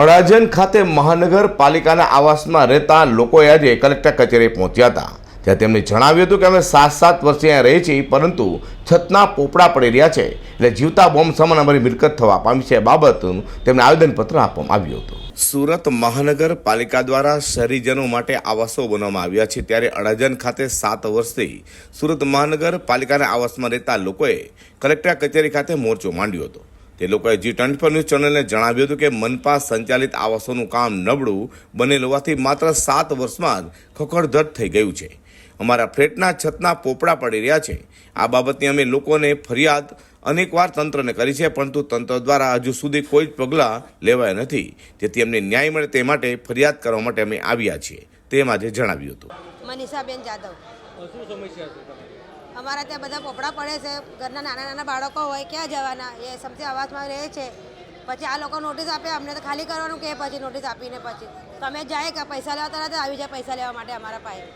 અડાજણ ખાતે મહાનગરપાલિકાના આવાસમાં રહેતા લોકોએ આજે કલેક્ટર કચેરીએ પહોંચ્યા હતા. ત્યાં તેમણે જણાવ્યું હતું કે અમે સાત સાત વર્ષથી અહીંયા રહીએ છીએ, પરંતુ છતના પોપડા પડી રહ્યા છે. એટલે જીવતા બોમ્બ સમાન અમારી મિલકત થવા પામી છે. બાબતનું તેમને આવેદનપત્ર આપવામાં આવ્યું હતું. સુરત મહાનગરપાલિકા દ્વારા શહેરીજનો માટે આવાસો બનાવવામાં આવ્યા છે. ત્યારે અડાજણ ખાતે સાત વર્ષથી સુરત મહાનગરપાલિકાના આવાસમાં રહેતા લોકોએ કલેક્ટર કચેરી ખાતે મોરચો માંડ્યો હતો. તે લોકોએ જી ટ્વેન્ટી ફોર ન્યૂઝ ચેનલને જણાવ્યું હતું કે મનપા સંચાલિત આવાસોનું કામ નબળું બનેલ હોવાથી માત્ર સાત વર્ષમાં જ ખખડધટ થઈ ગયું છે. અમારા ફ્લેટના છતના પોપડા પડી રહ્યા છે. આ બાબતની અમે લોકોને ફરિયાદ અનેકવાર તંત્રને કરી છે પરંતુ તંત્ર દ્વારા હજુ સુધી કોઈ જ પગલાં લેવાયા નથી. જેથી અમને ન્યાય મળે તે માટે ફરિયાદ કરવા માટે અમે આવ્યા છીએ. તેમ આજે જણાવ્યું હતું. મનીષાબેન જાદવ. શું સમસ્યા છે અમારા ત્યાં બધા પોપડા પડે છે. ઘરના નાના નાના બાળકો હોય ક્યાં જવાના? એ સમજી અવાજમાં રહે છે. પછી આ લોકો નોટિસ આપે અમને તો ખાલી કરવાનું કે પછી નોટિસ આપીને પછી. તમે જાય કે પૈસા લેવા તરત આવી જાય પૈસા લેવા માટે અમારા પાસે.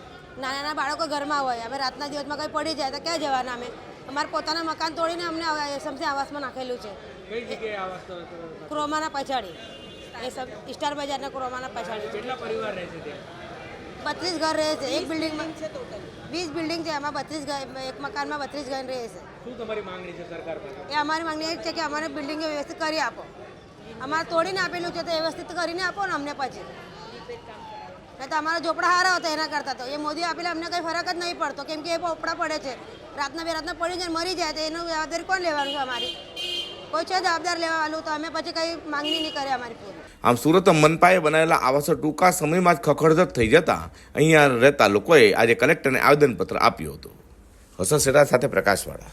નાના નાના બાળકો ઘરમાં હોય અમે રાતના દિવસમાં કંઈ પડી જાય તો ક્યાં જવાના અમે? અમારા પોતાના મકાન તોડીને અમને સમજે આવાસમાં નાખેલું છે. ક્રોમાના પછાડી. એ સબ સ્ટાર બજારના ક્રોમાના પછાડી. કેટલા પરિવાર રહે છે બત્રીસ ઘર રહે છે. એક બિલ્ડિંગમાં વીસ બિલ્ડિંગ છે એમાં બત્રીસ ઘર એક મકાનમાં બત્રીસ ઘર રહે છે. શું તમારી માંગણી છે સરકાર પાસે એ અમારી માંગણી એ છે કે અમારે બિલ્ડિંગ વ્યવસ્થિત કરી આપો. અમારે તોડીને આપેલું છે તો વ્યવસ્થિત કરીને આપો ને અમને પછી. નહીં તો અમારા ઝોપડા હારા હતા એના કરતાં તો. એ મોદી આપેલા અમને કંઈ ફરક જ નહીં પડતો. કેમ કે એ પોપડા પડે છે. રાતના બે રાતના પડી જાય મરી જાય તો એનું જવાબદારી કોણ લેવાનું છે અમારી? કોઈ છે જવાબદાર લેવા વાળું, તો અમે પછી કંઈ માંગણી નહીં કરે અમારી પૂરી. આમ સુરત મનપાએ બનાવેલા આવાસો ટૂંકા સમયમાં જ ખખડધક થઈ જતા અહીંયા રહેતા લોકોએ આજે કલેક્ટરને આવેદનપત્ર આપ્યું હતું. હસન સેટા સાથે પ્રકાશવાળા.